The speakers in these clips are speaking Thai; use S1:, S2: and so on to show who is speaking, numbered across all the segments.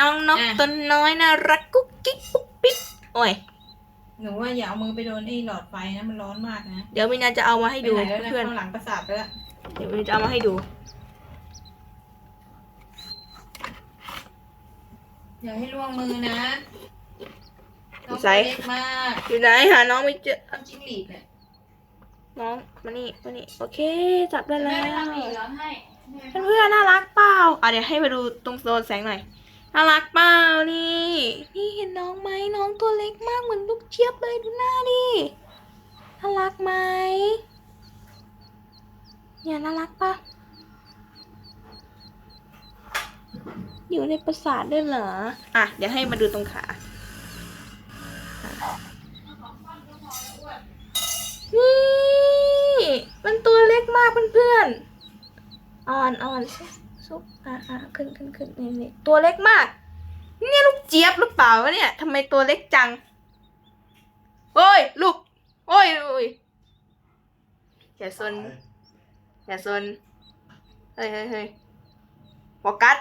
S1: น้องนก
S2: อะ
S1: ตัวน้อยน่ารักกุ๊กกิ๊กปุ๊กปิ๊กโอ้ย
S2: หนูว่าอย่าเอามือไปโดนไอ้หลอดไฟนะมันร้อนมากนะ
S1: เดี๋ยวมินาจะเอามาให้
S2: ไป
S1: ดู
S2: ไหนแล้วนะ
S1: เพื่อน
S2: ข้างหลังประสาทไปแล้ว
S1: เดี๋ยวมินาจะเอามาให้ดู
S2: อย่าให้ล่วงมือนะน้อง
S1: ใส่
S2: เล็กมาก
S1: อยู่ไหนหาน้องไม่เจอ
S2: น้องจิ้งหรีดเนี่ย
S1: น้องมานี่มานี่โอเค จับได้แล้
S2: แม่
S1: ว
S2: ไม่ทำอีกเหรอให้
S1: เพื่อนๆน่ารักเปล่าอะเดี๋ยวให้ไปดูตรงโซนแสงหน่อย น่ารักเปล่านี่นี่เห็นน้องไหมน้องตัวเล็กมากเหมือนลูกเจี๊ยบเลยดูหน้าดิน่ารักไหมเนี่ยน่ารักปะอยู่ในปราสาทด้วยเหรออะเดี๋ยวให้มาดูตรงขานี่มันตัวเล็กมากเพื่อนๆอ่อนอ่อนซุบ ซุบอ่าอ่าขึ้นขึ้นขึ้นนี่นี่ตัวเล็กมาก เนี่ยลูกเจี๊ยบหรือเปล่าวะเนี่ยทำไมตัวเล็กจัง โอ้ย ลูก โอ้ยโอ้ยอย่าซนอย่าซนเฮ้ยเฮ้ยเฮ้ยโฟกัส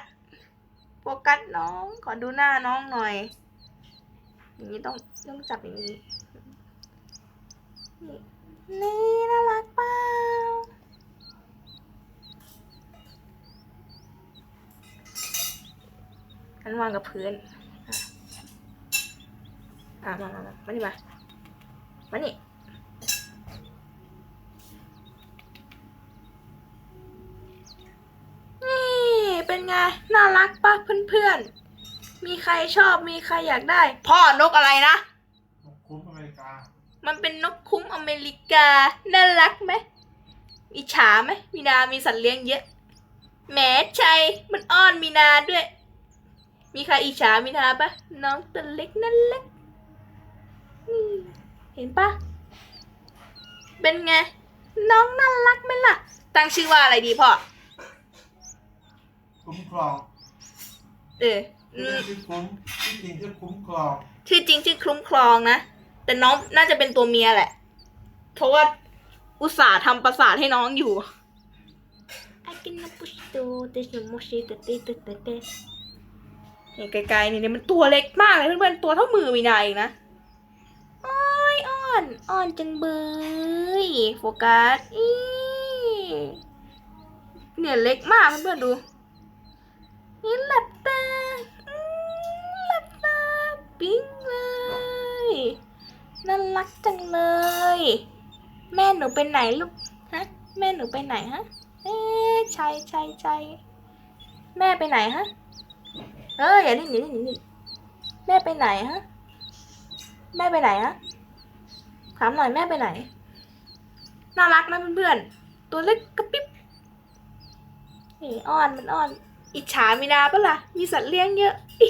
S1: โฟกัสน้อง ขอดูหน้าน้องหน่อย อย่างนี้ต้องต้องจับอย่างนี้ นี่น่ารักเปล่า อันวางกับพื้นอะอะมามามามานี่มา มานี่นี่เป็นไง น่ารักปะเพื่อนๆ มีใครชอบมีใครอยากได้ พ่อนกอะไรนะ
S3: นกคุ้มอเมริกา
S1: มันเป็นนกคุ้มอเมริกา น่ารักไหมอิจฉาไหมมีนา มีสัตว์เลี้ยงเยอะ แหมชัยมันอ้อนมีนาด้วย มีใครอิจฉามีนาปะน้องตัวเล็กนั่นเล็กอืมเห็นปะเป็นไง น้องน่ารักไหมล่ะ ตั้งชื่อว่าอะไรดีพ่อ
S3: คุ้มครอง
S1: เอออื
S3: ไม่
S1: ม
S3: ใช่ชื่อคุ้มที่จริงชื่อคุ้มครอง
S1: ชื่อจริงชื่อคลุ้มครองนะ แต่น้องน่าจะเป็นตัวเมียแหละ เพราะว่าอุตส่าห์ทำประสาทให้น้องอยู่ I can push to the moshi the the the the the นี่ไกลๆนี่เนี่ยมันตัวเล็กมากเลยเพื่อนๆตัวเท่ามือวีนาเองนะอ้อยอ่อนอ่อนจังเบยโฟกัสอีเนี่ยเล็กมากเพื่อนๆดูนี่หลับตาหลับตาปิ๊งเลยน่ารักจังเลย แม่หนูไปไหนลูกฮะแม่หนูไปไหนฮะเอ๊ะใช่ใช่ใช่แม่ไปไหนฮะ เอออย่าดิ้นอย่าดิ้นอย่าดิ้นแม่ไปไหนฮะ แม่ไปไหนฮะถามหน่อยแม่ไปไหน น่ารักนะเพื่อนๆตัวเล็กกระปิ๊บนี่อ้อนมันอ้อน อิจฉามีนาปะล่ะ มีสัตว์เลี้ยงเยอะอิ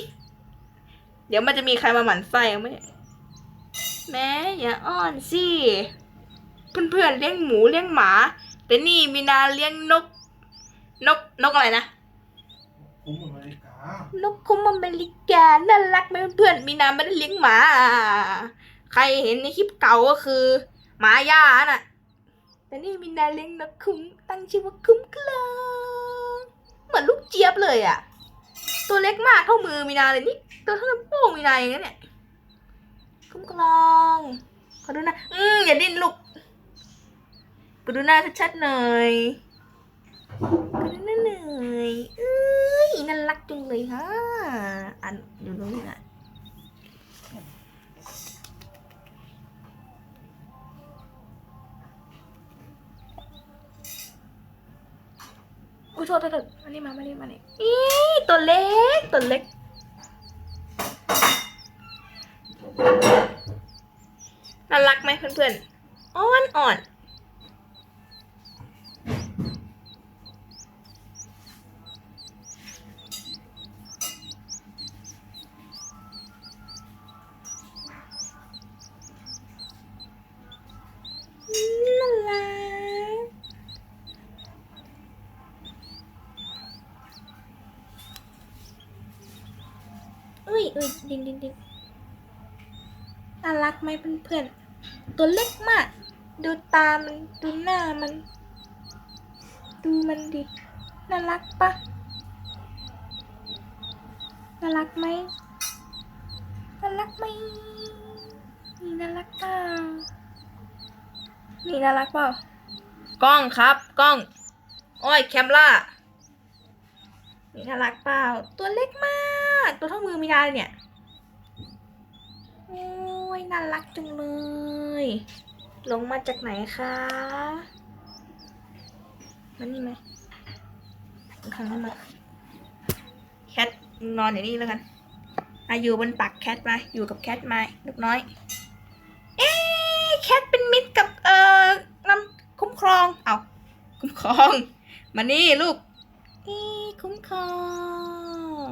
S1: เดี๋ยวมันจะมีใครมาหมั่นไส้เอาไหมแม่อย่าอ้อนสิเพื่อนๆเลี้ยงหมูเลี้ยงหมา แต่นี่มีนาเลี้ยงนก นกนกอะไรนะ นกคุ้มอเมริกาน่ารักไหมเพื่อนมีนาไม่ได้เลี้ยงหมา ใครเห็นในคลิปเก่าก็คือ หมาย่าน่ะ แต่นี่มีนาเลี้ยงนกคุ้มตั้งชื่อว่าคุ้มกลองเหมือนลูกเจี๊ยบเลยอะ ตัวเล็กมากเท่ามือมีนาเลยนี่ตัวเท่าโป้งมีนาอย่างนี้นเนี่ยคุ้มกลองขอดูนะอืมอย่าดิ้นลูกไปดูหน้าชัดๆหน่อยไปดูหน้า โทษโทษโทษมานี่มามานี่มานี่อีตัวเล็กตัวเล็ก น่ารักไหมเพื่อนๆ อ่อนอ่อน ดิงดิงดิงน่ารักไหมเพื่อนๆ ตัวเล็กมาก ดูตามัน ดูหน้ามัน ดูมันดิ น่ารักปะน่ารักไหมน่ารักไหมนี่น่ารักเปล่านี่น่ารักเปล่ากล้องครับกล้อง โอ้ยแคมล่านี่น่ารักเปล่า ตัวเล็กมาก ตัวเท่ามือมีดาเลยเนี่ย โอ้ยน่ารักจังเลย ลงมาจากไหนคะมันนี่ไหมข้างนั้นมาแคทนอนอย่างนี้แล้วกันอาอยู่บนตักแคทมา อยู่กับแคทมาลูกน้อย เอ๊ะแคทเป็นมิตรกับเอ่อนำคุ้มครอง เอาคุ้มครอง มานี่ลูกเอ๊คุ้มครอง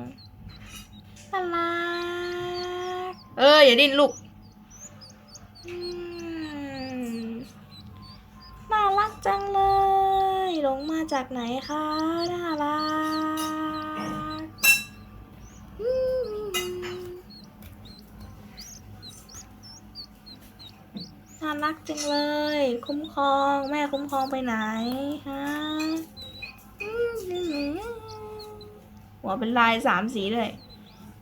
S1: น่ารัก เอออย่าดิ้นลูกน่ารักจังเลย ลงมาจากไหนคะน่ารักน่ารักจังเลย คุ้มครอง แม่คุ้มครองไปไหนฮะหัวเป็นลายสามสีเลย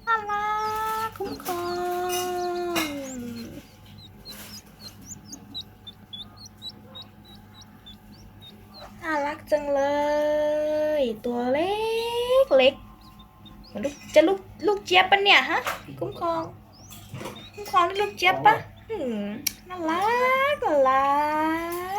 S1: น่ารักคุ้มครอง น่ารักจังเลย ตัวเล็กเล็กลูกจะลูกลูกเจี๊ยบปะเนี่ยฮะกุ้งคองกุ้งคองลูกเจี๊ยบปะน่ารักน่ารัก